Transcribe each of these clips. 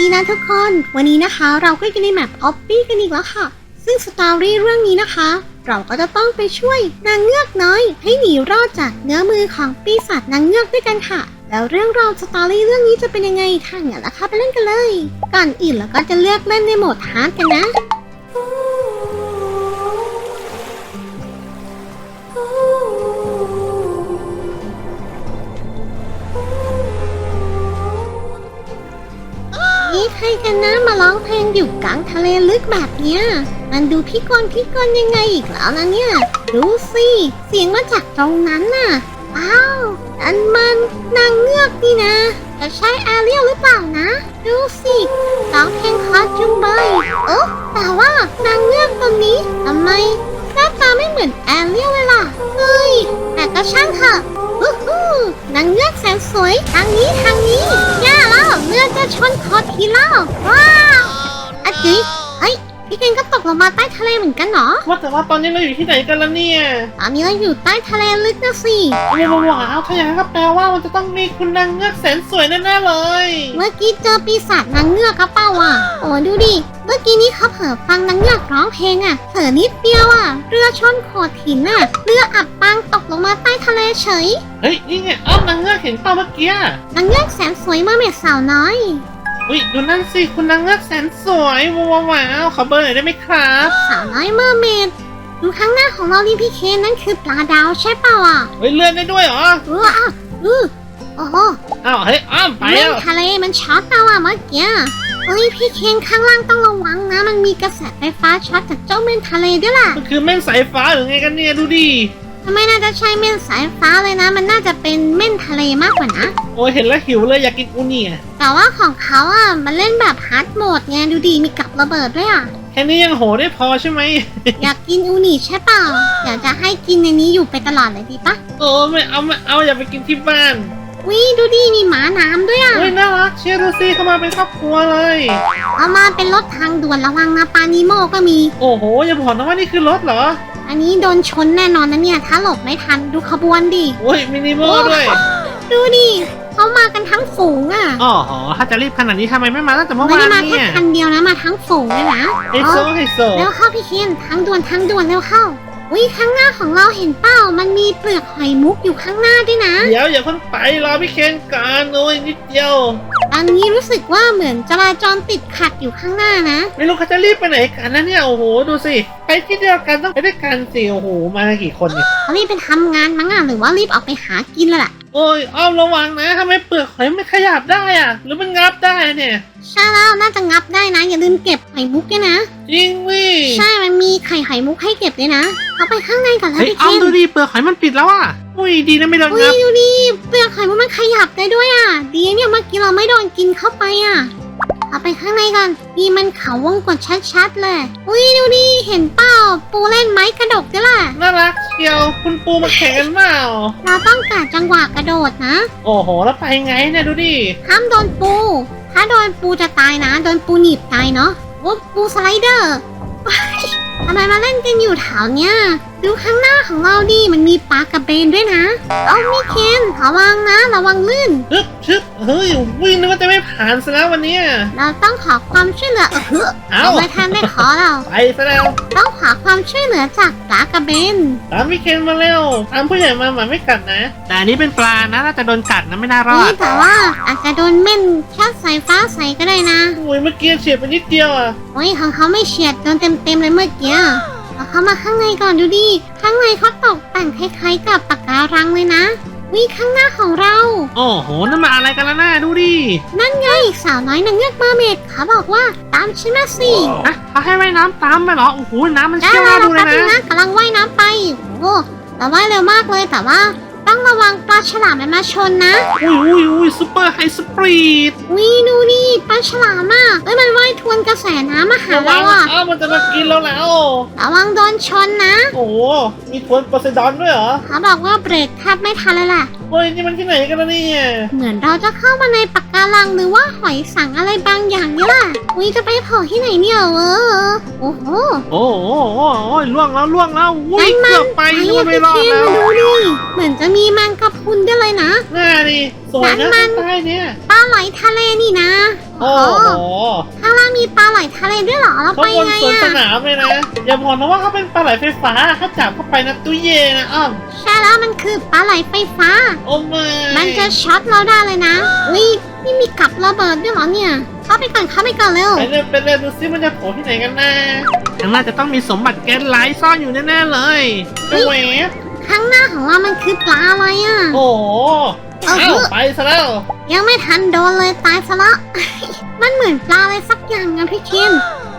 ดีนะทุกคน วันนี้นะคะเราก็อยู่ในแมปออฟฟี่กันอีกแล้วค่ะ ซึ่งสตอรี่เรื่องนี้นะคะ เราก็จะต้องไปช่วยนางเงือกน้อย ให้หนีรอดจากเนื้อมือของปีศาจนางเงือกด้วยกันค่ะ แล้วเรื่องราวสตอรี่เรื่องนี้จะเป็นยังไงทางั้นล่ะคะไปเล่นกันเลย ก่อนอื่นเราก็จะเลือกเล่นในโหมดฮาร์ดกันนะ นี่ใครกันนะมาร้องเพลงอยู่กลางทะเลลึกแบบเนี้ย มันดูพิกลพิกลยังไงอีกแล้วนะเนี่ย ดูสิ เสียงมาจากตรงนั้นน่ะอ้าวอันมันนางเงือกนี่นะจะใช่แอเรียลหรือเปล่านะ ดูสิร้องเพลงคอจุงเบยอ๊ะแต่ว่านางเงือกตัวนี้ทำไมหน้าตาไม่เหมือนแอเรียลเลยล่ะเฮ้ยแต่ก็ช่างเถอะฮู้ฮู้นางเงือกแสนสวยทางนี้ทางนี้ย่าล จะชนคอทีแล้วว้าวอะจิเฮ้ย พี่เกงก็ตกลงมาใต้ทะเลเหมือนกันเหรอว่าแต่ว่าตอนนี้เราอยู่ที่ไหนกันล่ะเนี่ยตอนนี้เราอยู่ใต้ทะเลลึกนะสิว้าวว้าวถ้าอย่างนั้นก็แปลว่ามันจะต้องมีคุณนางเงือกแสนสวยแน่ๆเลย เมื่อกี้เจอปีศาจนางเงือกกระเป๋าอะโอ้ดูดิ เมื่อกี้นี้เขาเผลอฟังนางเงือกร้องเพลงอะเผลอนิดเดียวอะเรือชนโขดหินอะเรืออับปางตกลงมาใต้ทะเลเฉย เฮ้ยนี่ไงอ้อมนางเงือกเห็นเปล่าเมื่อกี้นางเงือกแสนสวยเมื่อเม็ดสาวน้อย อุ้ยดูนั่นสิคุณนางเงือกแสนสวยว้าวว้าวขอเบอร์หน่อยได้ไหมครับสาวน้อยเมอร์เมดดูข้างหน้าของเรานี่พี่เคนนั่นคือปลาดาวใช่เปล่าอะเฮ้ยเลื่อนได้ด้วยเหรอเอออะเออโอ้โหอ้าวเฮ้ยอ้อมไปเล่แล้นวทะเลมันช็อตเราอะเมื่อกี้เฮ้ยพี่เคนข้างล่างต้องระวังนะ มันมีกระแสไฟฟ้าช็อตจากเจ้าเม่นทะเลด้วยล่ะมันคือแม่นสายฟ้าหรือไงกันเนี่ยดูดิ ไม่น่าจะใช่เม่นสายฟ้าเลยนะ มันน่าจะเป็นเม่นทะเลมากกว่านะ โอ้ยเห็นแล้วหิวเลยอยากกินอูนี่อะแต่ว่าของเขาอะมันเล่นแบบฮาร์ดโหมดไงดูดีมีกับระเบิดด้วยอะ แค่นี้ยังโหได้พอใช่ไหม อยากกินอูนิใช่เปล่าเดี๋ยวจะให้กินในนี้อยู่ไปตลอดเลยดีปะโอ้ไม่เอาไม่เอาอย่าไปกินที่บ้านวิดูดีมีหมาน้ำด้วยอะ โอ้ยน่ารักเชียร์ดูสิเข้ามาเป็นครอบครัวเลย เอามาเป็นรถทางด่วนระวังนะปานิโมก็มี โอ้โหอย่าบอกนะว่านี่คือรถเหรอ อันนี้โดนชนแน่นอนนะเนี่ย ถ้าหลบไม่ทันดูขบวนดิโอ้ยมินิโมด้วยดูดิเขามากันทั้งฝูงอะอ๋อถ้าจะรีบขนาดนี้ทำไมไม่มาตั้งแต่เมื่อไม่วาได้นมาแค่เนี่ยคันเดียวนะมาทั้งฝูงเลยนะไฮโซไฮโซเร็วเข้าพี่เคนทางด่วนทางด่วนเร็วเข้าวิข้างหน้าของเราเห็นเป้ามันมีเปลือกหอยมุกอยู่ข้างหน้าด้วยนะ เดี๋ยวอย่าเพิ่งไปรอพี่เคนก่อนโอ้ยนิดเดียวตอนนี้รู้สึกว่าเหมือนจราจรติดขัดอยู่ข้างหน้านะ ไม่รู้เขาจะรีบไปไหนกันนะเนี่ยโอ้โหดูสิไปที่เดียวกันต้องไปด้วยกันสิโอ้โหมากันกี่คนเนี่ยเขารีบไปทำงานมั้งอะหรือว่ารีบออกไปหากินแล้วล่ะ โอ้ยอ้อมระวังนะทำไมเปลือกหอยไม่ขยับได้อะหรือมันงับได้เนี่ยใช่แล้วน่าจะงับได้นะ อย่าลืมเก็บหอยมุกด้วยนะ จริงวิใช่มันมีไข่หอยมุกให้เก็บด้วยนะเขาไปข้างในก่อนแล้วเฮ้ยพี่อ้อเคนมดูดิเปลือกหอยมันปิดแล้วอะอุ้ยดีนะไม่โดนอุ้งัยบดูดิเปลือกหอยมุกมันขยับได้ด้วยอะดีเนี่ยเมื่อกี้เราไม่โดนกินเข้าไปอะ เอาไปข้างในก่อนนี่มันเขาวงกดชัดๆเลย อุ้ยดูดิเห็นเปล่าปูเล่นไม้กระดกด้วยล่ะ น่ารักเชียวคุณปูมาแข่งกันเปล่าเราต้องกาจังหวะกระโดดนะ โอ้โห แล้วไปไงเนี่ยดูดิห้ามโดนปู ถ้าโดนปูจะตายนะ โดนปูหนีบตายเนาะโอ้ปูสไลเดอร์ว้ายทำไมมาเล่นกันอยู่แถวเนี้ยดูข้างหน้าของเราดิมันมีปลากระเบนด้วยนะ เอาไม่เคนระวังนะระวังลื่นชึบชึบเฮ้ยวิ่งนึกว่าจะไม่ผ่านซะแล้ววันเนี้ย เราต้องขอความช่วยเหลือเออเฮ้อเอ้าเอาไม่ทันได้ขอเรา ไปซะแล้ว ต้องขอความช่วยเหลือจากปลากระเบน ตามพี่เคนมาเร็วตามผู้ใหญ่มาหมาไม่กัดนะ แต่อันนี้เป็นปลานะน่าจะโดนกัดนะไม่น่ารอนี่ดแต่ว่าอาจจะโดนเม่นช็อตสายฟ้าใส่ก็ได้นะอุ้ยเมื่อกี้เฉียดไปนิดเดียวอะ โอ้ยของเขาไม่เฉียดโดนเต็มๆเลยเมื่อกี้ เอาเข้ามาข้างในก่อนดูดิ ข้างในเขาตกแต่งคล้ายๆกับปะการังเลยนะวิข้างหน้าของเรา โอ้โห นั่นมาอะไรกันล่ะน่าดูดิ นั่นไงสาวน้อยนางเงือกเมอร์เมดเขาบอกว่าตามฉันมาสิฮะเขาให้ว่ายน้ำตามไปเหรอ โอ้โห น้ำมันได้เชี่ยวแล้น่าวดูเลแป๊ยบนึงนะนะกำลังว่ายน้ำไป โอ้แต่ว่ายเร็วมากเลยแต่ว่า ต้องระวังปลาฉลามมันมาชนนะ อุ้ยอุ้ยอุ้ยซุปเปอร์ไฮสปรีดวิดูนี่ปลาฉลามอะเอ้ยมันว่ายทวนกระแสน้ำมาหาระวัเรางอะอ้าวมันจะมากินเราแล้ว ระวังโดนชนนะ โอ้โหมีทวนโพไซดอนด้วยเหรอ เขาบอกว่าเบรกแทบไม่ทันเลยแหละเฮ้ยนี่มันที่ไหนกันล่ะเนี่ยเหมือนเราจะเข้ามาในปะการังหรือว่าหอยสังอะไรบางอย่างนี่แหละวิจะไปโผล่ที่ไหนเนี่ยเออโอ้โห โอ้โหโอ้โหโอ้ยล่วงแล้วล่วงแล้วอุ้ยนั่นมัน เกือบไปนึกว่าไม่รอดพี่แล้วเคนมาดูดิเหมือนจะมีแมงกะพรุนด้วยเลยนะหน้าดิสวยนะนั่นมัน ใต้เนี่ย ปลาไหลทะเลนี่นะโอ้โหข้างล่างมีปลาไหลทะเลด้วยเหรอเราเขาไปบนไงสวนสอะนามเลยนะ อย่าบอกนะว่าเขาเป็นปลาไหลไฟฟ้าถ้าจับเข้าไปนะตุ้ยเย่นะอ้อมใช่แล้วมันคือปลาไหลไฟฟ้า โอ้ไม่มันจะช็อตเราได้เลยนะอุ้ยนี่มีกับระเบิดด้วยเหรอเนี่ย เข้าไปก่อนเข้าไปก่อนเร็วไปเลยไปเลยดูซิมันจะโผล่ที่ไหนกันนะข้างหน้าจะต้องมีสมบัติแก๊สไลท์ซ่อนอยู่แน่ๆเลยเจ้าแหวบข้างหน้าของเรามันคือปลาอะไรอะ โอ้โห เอาเอ้าเถอะไปซะแล้วยังไม่ทันโดนเลยตายซะละ มันเหมือนปลาอะไรสักอย่างนะพี่เคน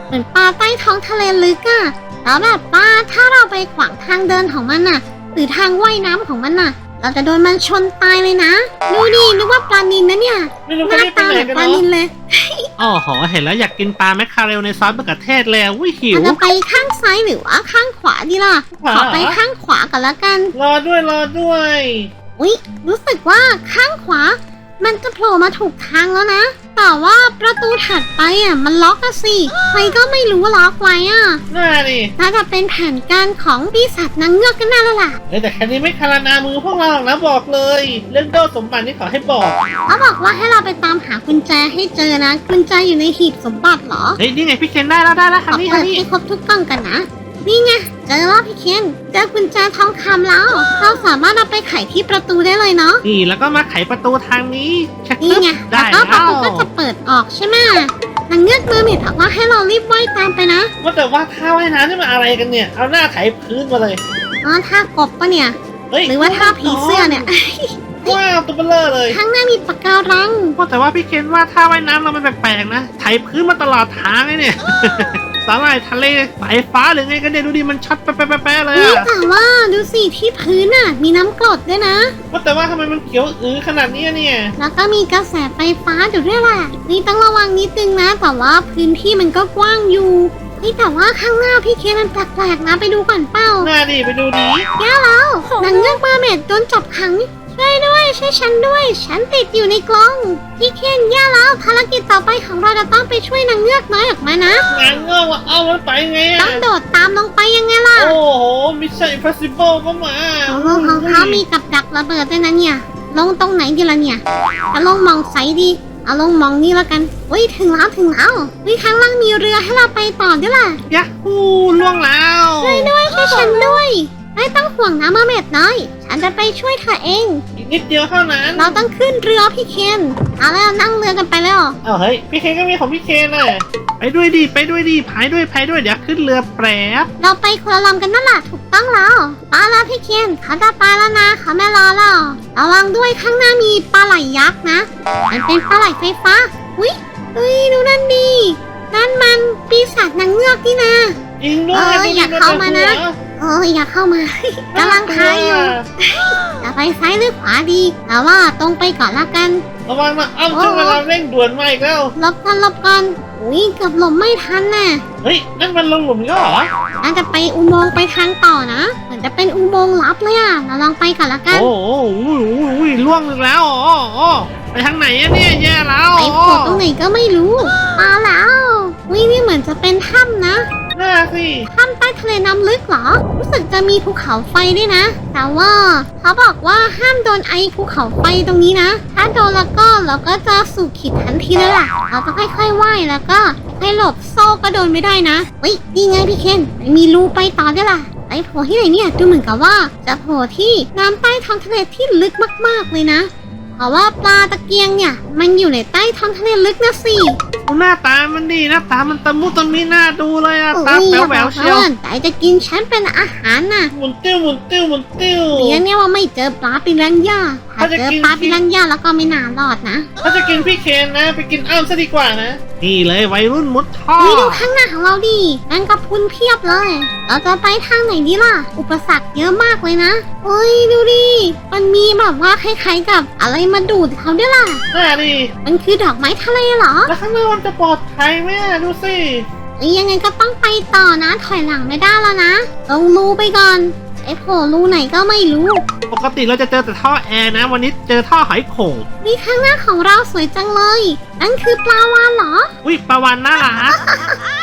เหมือนปลาใต้ท้องทะเลลึกอะแล้วแบบปลาถ้าเราไปขวางทางเดินของมันน่ะ หรือทางว่ายน้ำของมันน่ะ เราจะโดนมันชนตายเลยนะ ดูดินึกว่าปลานินนะเนี่ย ไม่รู้หเขาน้าเรียกเป็ตานไหเหนมือนกันปลาเนาะนินเลยโอ้โหเห็นแล้วอยากกินปลาแมคคาเรลในซอสมะเขือเทศเลยอะวิหิวเราจะไปข้างซ้ายหรือว่าข้างขวาดีล่ะ ขวาขอไปข้างขวากันละกัน รอด้วยรอด้วย อุ๊ย รู้สึกว่าข้างขวา มันจะโผล่มาถูกทางแล้วนะ แต่ว่าประตูถัดไปอะ มันล็อกอะสิ ใครก็ไม่รู้ว่าล็อกไว้อะ น่าดิน่าจะเป็นแผนการของปีศาจนางเงือกกันแน่แล้วล่ะเฮ้ยแต่แค่นี้ไม่คารานามือพวกเราหรอกนะบอกเลย เรื่องโดสมบัตินี่ขอให้บอก เขาบอกว่าให้เราไปตามหากุญแจให้เจอนะ กุญแจอยู่ในหีบสมบัติเหรอ เฮ้ยนี่ไงพี่เคนได้แล้วได้แล้วขคันอนี้คัเปินดนี้ให้ครบทุกกล่องกันนะ นี่ไงเจอแล้วพี่เคนเจอกุญแจทองคำแล้ว เราสามารถเอาไปไขที่ประตูได้เลยเนาะ นี่แล้วก็มาไขประตูทางนี้ชักนี่ตึ๊บไงได้แล้วก็ประแล้วตูก็จะเปิดออกใช่ไหมนางเงือกเมอร์เมดบอกว่าให้เรารีบว่ายตามไปนะ ว่าแต่ว่าท่าว่ายน้ำนี่มันอะไรกันเนี่ย เอาหน้าไถพื้นมาเลย อ๋อท่ากบปะเนี่ย เฮ้ยหรือว่าท่าผีเสื้อเนี่ย ว้าวตัวเบลเลอร์เลยข้างหน้ามีปะการัง ว่าแต่ว่าพี่เคนว่าท่าว่ายน้ำเรามันแปลกๆนะ ไถพื้นมาตลอดทางเลยเนี่ย สาหร่ายทะเลสายฟ้าหรือไงกันเนี่ยดูดิมันช็อตแป๊ะๆๆเลยนี่อะแต่ว่าดูสิที่พื้นน่ะมีน้ำกรดด้วยนะ ว่าแต่ว่าทำไมมันเขียวอื้อขนาดนี้อะเนี่ย แล้วก็มีกระแสไฟฟ้าอยู่ด้วยแหละนี่ต้องระวังนิดนึงนะแต่ว่าพื้นที่มันก็กว้างอยู่นี่แต่ว่าข้างหน้าพี่เคมันแปลกๆนะไปดูก่อนเป้าหน้าดิไปดูดิแย่แล้วนางเงือกเมอร์เมดโดนจับขัง ช่วยด้วยช่วยฉันด้วย ฉันติดอยู่ในกรงพี่เคนแย่แล้วภารกิจต่อไปของเราจะต้องไปช่วยนางเงือกน้อยออกมานะ งานเงาว่าเอามันไปไงต้อะองโดดตามลงไปยังไงล่ะโอ้โหมิชชั่นอิมพอสิเบิลก็มาโอ้โหของเขามีกับดักระเบิดด้วยนะเนี่ย ลงตรงไหนดีล่ะเนี่ยจะลงมองไสดีเอาลงมองนี่แล้วกันอุ้ยถึงแล้วถึงแล้ววิข้างล่างมีเรือให้เราไปต่อด้วยล่ะยักฮูล่วงแล้วช่วยด้วยช่วยฉันด้วย ไม่ต้องห่วงนะมาเม็ดน้อย ฉันจะไปช่วยเธอเอง อีกนิดเดียวเท่านั้นเราต้องขึ้นเรือพี่เคนเอาแล้วนั่งเรือกันไปแล้วเอาเฮ้ยพี่เคนก็มีของพี่เคนน่ะไปด้วยดิไปด้วยดิพายด้วยพายด้วยเดี๋ยวขึ้นเรือแปรบเราไปคนละลำกันนั่นแหละถูกต้องแล้วมาแล้วพี่เคนเขาจะไปแล้วนะเขาไม่รอแล้วระวังด้วยข้างหน้ามีปลาไหลยักษ์นะมันเป็นปลาไหลไฟฟ้าอุ้ยเอ้ยดูนั่นดีนั่นมันปีศาจนางเงือกนี่นะ จริงด้วยเออดูดิอย่าเข้ามานะดูดิเอออย่าเข้ามากำลังพายอยู่จะไปซ้ายหรือขวาดีแต่ว่าตรงไปก่อนละกันระวังนะเอ้าโอ้ช่วงเวลาเร่งด่วนมาอีกแล้วหลบกันหลบกันอุ้ยเกือบหลบไม่ทันน่ะเฮ้ยนั่นมันลงหลุมก็เหรอน่าจะไปอุโมงค์ไปทางต่อนะเหมือนจะเป็นอุโมงค์ลับเลยอะเราลองไปก่อนละกัน โอ้โหอุ้ยอุ้ยอุ้ยล่วงอีกแล้วอ๋ออ๋อไปทางไหนอะเนี่ยแย่แล้วไปโผล่ตรงไหนก็ไม่รู้มาแล้ววินี่เหมือนจะเป็นถ้ำนะน่าสิถ้ำใต้ทะเลน้ำลึกเหรอ รู้สึกจะมีภูเขาไฟด้วยนะ แต่ว่าเขาบอกว่าห้ามโดนไอภูเขาไฟตรงนี้นะ ถ้าโดนแล้วก็เราก็จะสู่ขีดทันทีเลยล่ะ เราต้องค่อยๆว่ายแล้วก็ค่อยหลบโซ่ก็โดนไม่ได้นะเฮ้ยนี่ไงพี่เคนมีรูไปต่อด้วยล่ะไปโผล่ที่ไหนเนี่ยดูเหมือนกับว่าจะโผล่ที่น้ำใต้ท้องทะเลที่ลึกมากๆเลยนะเพราะว่าปลาตะเกียงเนี่ย มันอยู่ในใต้ท้องทะเลลึกนะสิ หน้าตามันดีหน้าตามันตะมุตะมิน่าดูเลยอะตาโอ้ยแป๋วๆเชียวอาแต่จะกินฉันเป็นอาหารน่ะหมุนติ้วหมุนติ้วหมุนติ้วเลี้ยงเนี่ยว่าไม่เจอปลาปิรันย่าถ้าเขาจะเจอกินปลาปิรันย่าแล้วก็ไม่น่ารอดนะถ้าจะกินพี่เคนนะ ไปกินอ้ามซะดีกว่านะ นี่เลยวัยรุ่นมุดท่อนี่ดูข้างหน้าของเราดินั่นกับพุนเพียบเลย เราจะไปทางไหนดีล่ะ อุปสรรคเยอะมากเลยนะเฮ้ยดูดิ มันมีแบบว่าคล้ายๆกับอะไรมาดูดเขาด้วยล่ะ น่าดิมันคือดอกไม้ทะเลเหรอแล้วข้างหน้ามันจะปลอดภัยไหมอะดูสิ เอ้ยยังไงก็ต้องไปต่อนะ ถอยหลังไม่ได้แล้วนะ ลงรูไปก่อนเไอ้โผล่รูไหนก็ไม่รู้ ปกติเราจะเจอแต่ท่อแอร์นะ วันนี้เจอท่อหอยโข่งนี่ข้างหน้าของเราสวยจังเลย นั่นคือปลาวานเหรออุ้ยปลาวานน่ารัก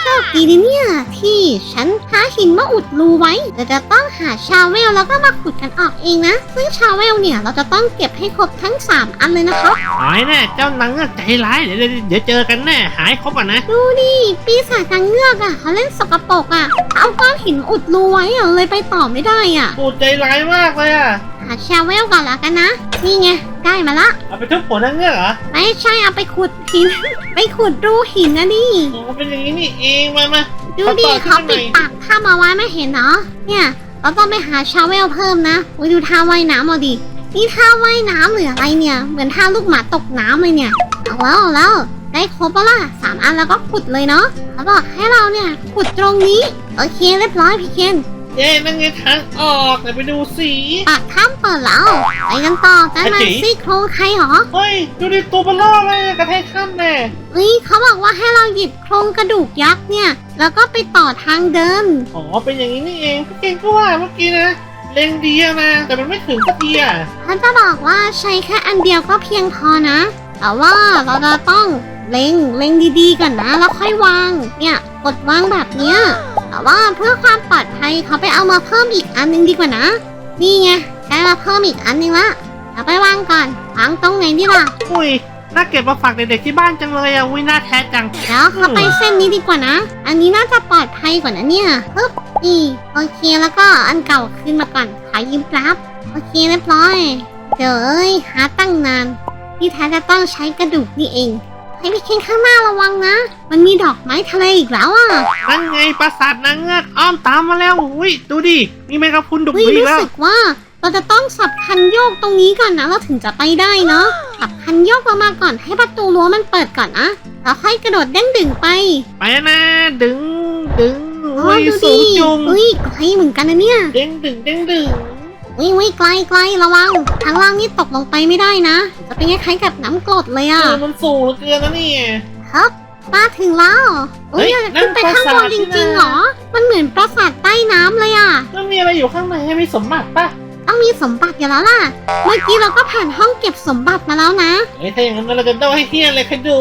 โชคดีนะเนี่ย ที่ฉันหาหินมาอุดรูไว้เราจะต้องหาชาเวลแล้วก็มาขุดกันออกเองนะ ซึ่งชาเวลเนี่ย เราจะต้องเก็บให้ครบทั้ง 3 อันเลยนะคะ หายแน่เจ้านางเงือกใจร้ายเดี๋ยวเดี๋ยวเดี๋ยวเจอกันแน่หายครบก่อนนะ ดูดิปีศาจนางเงือกอะเขาเล่นสกปรกอะ เอาก้อนหินอุดรูไว้อะเลยไปต่อไม่ได้อะปูใจร้ายมากเลยอะหาชาเวลก่อนละกันนะ นี่ไงได้มาละ เอาไปทุบหัวนางเงือกเหรอไม่ใช่เอาไปขุดหิน ไปขุดรูหินนะนี่อ๋อเป็นอย่างนี้นี่เองมามาดูดิเขาเขาต่อขึ้ปินดมาใหม่ปากถ้ำเอาไว้ไม่เห็นเนาะเนี่ยเราต้องไปหาชาเวลเพิ่มนะอุ้ยดูท่าว่ายน้ำเอาดินี่ท่าว่ายน้ำหรืออะไรเนี่ย เหมือนท่าลูกหมาตกน้ำเลยเนี่ย เอาแล้วเอาแล้วได้ครบแล้วล่ะสามอันแล้วก็ขุดเลยเนาะเขาบอกให้เราเนี่ยขุดตรงนี้ โอเคเรียบร้อยพี่เคนเย้นั่นไงทางออกแต่ไปดูสีปากถ้ำเปิดแล้วไปกันต่อได้ไหมอาจิซี่โครงใครหรอเฮ้ยดูดิตัวเบลอเลยกระแทกขั้นแน่เฮ้ยเขาบอกว่าให้เราหยิบโครงกระดูกยักษ์เนี่ย แล้วก็ไปต่อทางเดินอ๋อเป็นอย่างนี้นี่เองพี่เก่งก็ว่าเมื่อกี้นะเล็งดีอะนะแต่มันไม่ถึงสักทีอะท่านจะบอกว่าใช้แค่อันเดียวก็เพียงพอนะแต่ว่าเราจะต้องเล็งเล็งดีๆก่อนนะ แล้วค่อยวางเนี่ย กดวางแบบเนี้ยแต่ว่าเพื่อความปลอดภัยเขาไปเอามาเพิ่มอีกอันนึงดีกว่านะ นี่ไงได้มาเพิ่มอีกอันนึงละเอาไปวางก่อนวางตรงไหนดีล่ะอุ้ยน่าเก็บมาฝากเด็กๆที่บ้านจังเลยอะอุ้ยน่าแท้จังแล้วเขาไปเส้นนี้ดีกว่านะ อันนี้น่าจะปลอดภัยกว่านะเนี่ยปึ๊บนี่โอเคแล้วก็อันเก่าคืนมาก่อนขอยืมแป๊บโอเคเรียบร้อยเดี๋ยวเอ้ยหาตั้งนานที่แท้จะต้องใช้กระดูกนี่เอง ให้พี่เคนข้างหน้าระวังนะ มันมีดอกไม้ทะเลอีกแล้วอะนั่นไงปราสาทนางเงือกอ้อมตามมาแล้วอุ้ยดูดิมีแมงกะพรุนดุกวิดุยอีรู้กแล้วสึกว่าเราจะต้องสับคันโยกตรงนี้ก่อนนะเราถึงจะไปได้เนาะสับคันโยกเรามาก่อนให้ประตูรั้วมันเปิดก่อนนะแล้วค่อยกระโดดเด้งดึงไปไปนะดึงดึงอ๋ออุ้ยดูสูดิงจุงอุ้ยไกลเหมือนกันนะเนี่ย เด้งดึงเด้งดึง วิวิไกลไกลระวังทางล่างนี่ตกลงไปไม่ได้นะ จะเป็นคล้ายๆกับน้ำกรดเลยเออะอมันสูงเหลือเกินนะเนี่ยครับมาถึงแล้วอุ้ยเฮ้ยอยากจะขึ้นไปนั่นข้างบนปราสาทจนี่ริงนะๆเหรอ มันเหมือนปราสาทใต้น้ำเลยอะแล้วมีอะไรอยู่ข้างในมีสมบัติปะต้องมีสมบัติอยู่แล้วล่ะ เมื่อกี้เราก็ผ่านห้องเก็บสมบัติมาแล้วนะเฮ้ยถ้าอย่างนั้นเราจะโดนให้เฮียเลยค่ะดู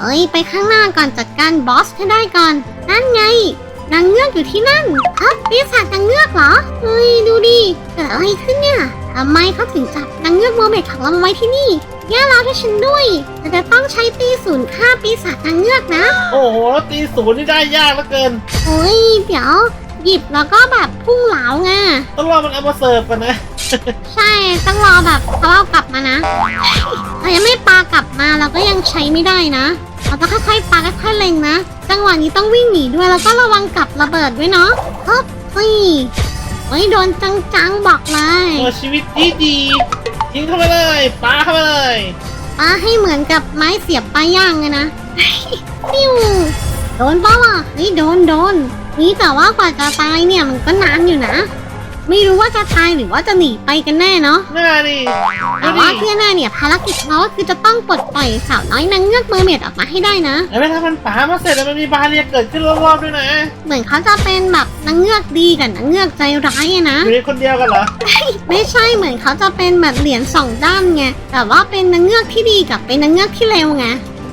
เอ้ยไปข้างหน้าก่อนจัดการบอสให้ได้ก่อน นั่นไง นางเงือกอยู่ที่นั่นครับปีศาจนางเงือกเหรอ เฮ้ยดูดิ เกิดอะไรขึ้นเนี่ยทำไมเขาถึงจับนางเงือกโมเมดของเรามาไว้ที่นี่แย่แล้วที่ฉันด้วยเราจะต้องใช้ตีศูนย์ฆ่าปีศาจนางเงือกนะ โอ้โหแล้วตีศูนย์นี่ได้ยากเหลือเกินโอ้ยเดี๋ยว หยิบแล้วก็แบบพุ่งเหลาไง ต้องรอมันเอามาเสิร์ฟกันนะ ใช่ต้องรอแบบเขาเอากลับมานะเรายังไม่ปากลับมาเราก็ยังใช้ไม่ได้นะ เราต้องค่อยๆปาค่อยๆเล็งนะ จังหวะนี้ต้องวิ่งหนีด้วยแล้วก็ระวังกับระเบิดด้วยเนาะฮึบเฮ้ยเฮ้ยโดนจังๆบอกเลยเออชีวิตดีดีๆยิงเข้าไปเลยปาเข้าไปเลยปาให้เหมือนกับไม้เสียบปลาย่างเลยนะปิ้วโดนเปล่าวะเฮ้ยโดนโดนนี่แต่ว่ากว่าจะตายเนี่ยมันก็นานอยู่นะ ไม่รู้ว่าจะตายหรือว่าจะหนีไปกันแน่เนาะหน้าดิแต่ดูว่าดิที่แน่เนี่ยภารกิจของเราก็คือจะต้องปลดปล่อยสาวน้อยนางเงือกเมอร์เมดออกมาให้ได้นะ แล้วเวลามันปามาเสร็จแล้วมันมีบาเรียเกิดขึ้นรอบๆด้วยนะเหมือนเขาจะเป็นแบบนางเงือกดีกับนางเงือกใจร้ายอะนะ อยู่ในคนเดียวกันเหรอ ไม่ใช่เหมือนเขาจะเป็นแบบเหรียญสองด้านไงแต่ว่าเป็นนางเงือกที่ดีกับเป็นนางเงือกที่เลวไง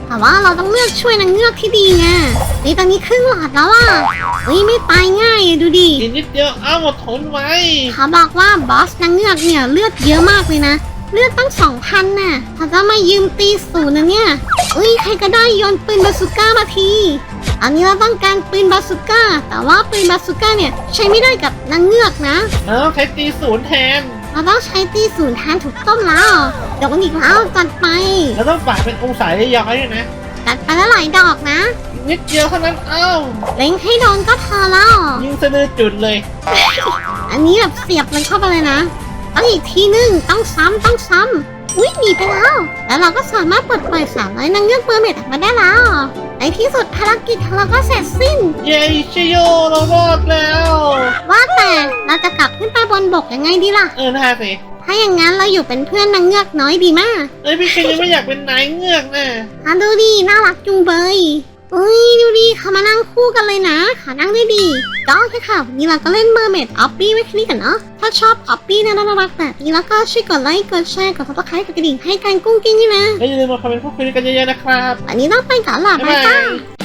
แต่ว่าเราต้องเลือกช่วยนางเงือกที่ดีไงนี่ตอนนี้ครึ่งหลอดแล้วอะเฮ้ยไม่ตายง่ายอะดูดิอีกนิดเดียวเอาหมดทนไว้เขาบอกว่าบอสนางเงือกเนี่ยเลือดเยอะมากเลยนะ เลือดตั้งสองพันน่ะเขาจะมายืมตีศูนย์นะเนี่ยเอ้ยใครก็ได้โยนปืนบาซูก้ามาทีอันนี้เราต้องการปืนบาซูก้า แต่ว่าปืนบาซูก้าเนี่ยใช้ไม่ได้กับนางเงือกนะเราต้องใช้ตีศูนย์แทน เราต้องใช้ตีศูนย์แทนถูกต้มแล้วเดี๋ยวกันอีกแล้วจัดไปเราต้องปาเป็นองศาย้อยๆด้วยนะจัดไปแล้วหลายดอกนะอีกนิดเดียวเท่านั้นเอ้าเล็งให้โดนก็พอแล้วยิงสะดือจุดเลย อันนี้แบบเสียบมันเข้าไปเลยนะต้องอีกทีนึงต้องซ้ำต้องซ้ำอุ้ยหนีไปแล้ว แล้วเราก็สามารถปลดปล่อยสาวน้อยนางเงือกเมอร์เมดออกมาได้แล้วในที่สุดภารกิจของเราก็เสร็จสิ้น เย้ชโยเรารอดแล้ว ว่าแต่เราจะกลับขึ้นไปบนบกยังไงดีล่ะ เออน่าสิ ถ้าอย่างนั้นเราอยู่เป็นเพื่อนนางเงือกน้อยดีมากเอ้ยพี่เคนยังไม่อยากเป็นนายเงือกนะอะดูดิน่ารักจุงเบยอุ้ยดูดิเขามานั่งคู่กันเลยนะขานั่งได้ดีก็โอเคค่ะวันนี้เราก็เล่นเมอร์เมดออฟปี้ไว้แค่นี้กันเนาะถ้าชอบออฟปี้น่ารักๆแบบนี้แล้วก็ช่วยกดไลค์กดแชร์กดซับสไครต์กดกระดิ่งให้กันกุ้งกิ้งด้วยนะและอย่าลืมมาคอมเมนต์พูดคุยกันเยอะๆนะครับวันนี้ต้องไปก่อนละบ๊ายบ๊ายบาบายย